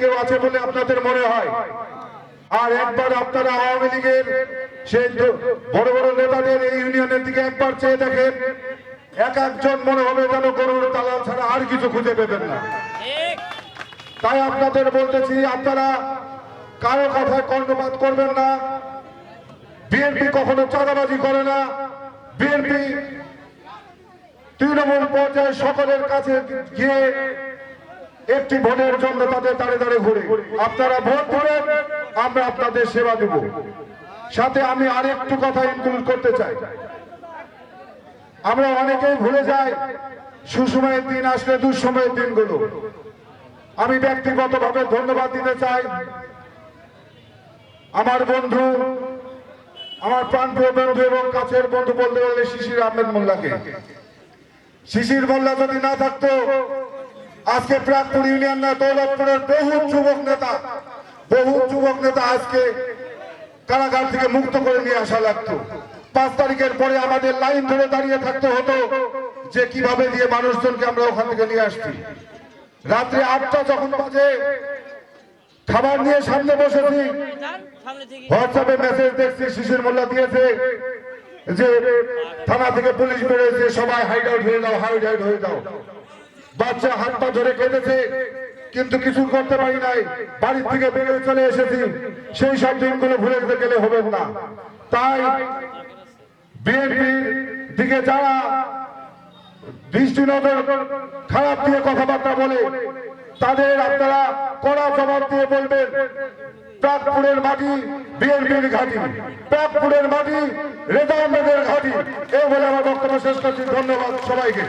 কেউ আছে বলে আপনাদের মনে হয়? আর একবার আপনারা আওয়ামী লীগের সেই বড় বড় নেতাদের এই ইউনিয়নের দিকে একবার চেয়ে দেখেন। এক একজন মনে হবে যেন গরুর তালাল ছাড়া আর কিছু খুঁজে পেবেন না। তাই আপনাদের বলতেছি আপনারা কারও কথায় কর্ণপাত করবেন না। বিএনপি কখনো চাঁদাবাজি করে না। বিএনপি তৃণমূল পর্যায়ে সকলের কাছে গিয়ে একটি ভোটের জন্য তাদের দাঁড়ে দাঁড়ে ঘুরে। আপনারা ভোট দেবেন, আমরা আপনাদের সেবা দেব। সাথে আমি আরেকটু কথা ইনক্লুড করতে চাই। আমরা অনেকেই ভুলে যাই, সুসময়ের দিন আসলে দুঃসময়ের দিনগুলো। আমি ব্যক্তিগতভাবে ধন্যবাদ দিতে চাই। আমার বন্ধু, আমার প্রাণপ্রিয় বন্ধু এবং কাছের বন্ধু বলতে গেলে শিশির আহমেদ মোল্লাকে। শিশির মোল্লা যদি না থাকতো আজকে প্রাগপুর ইউনিয়ন না দৌলতপুরের বহু যুবক নেতা, বহু যুবক নেতা আজকে কারাগার থেকে মুক্ত করে নিয়ে আসা লাগতো। পাঁচ তারিখের পরে আমাদের লাইন ধরে দাঁড়িয়ে থাকতে হতো যে কীভাবে দিয়ে মানুষজনকে আমরা ওখান থেকে নিয়ে আসছি। রাত্রে আটটা যখন বাজে, খাবার নিয়ে সামনে বসেছি। হোয়াটসঅ্যাপে মেসেজ দেখছি, শিশির মোল্লা দিয়েছে যে থানা থেকে পুলিশ বেরোয়েছে, সবাই হাইড আউট হয়ে যাও হাইড আউট হয়ে যাও। বাচ্চা হাত পা ধরে কেঁদেছে, কিন্তু কিছু করতে পারি নাই। বাড়ির থেকে বেরিয়ে চলে এসেছি। সেই সব দিনগুলো ভুলে যেতে গেলে হবে না। তাই বিএনপির দিকে যারা দৃষ্টি নজর খারাপ দিয়ে কথাবার্তা বলে, তাদের আপনারা কড়া জবাব দিয়ে বলবেন, প্রাগপুরের মাটি বিএনপির ঘাঁটি, প্রাগপুরের মাটি রেজা আহমেদের ঘাঁটি। এই বলে আমার বক্তব্য শেষ করছি। ধন্যবাদ সবাইকে।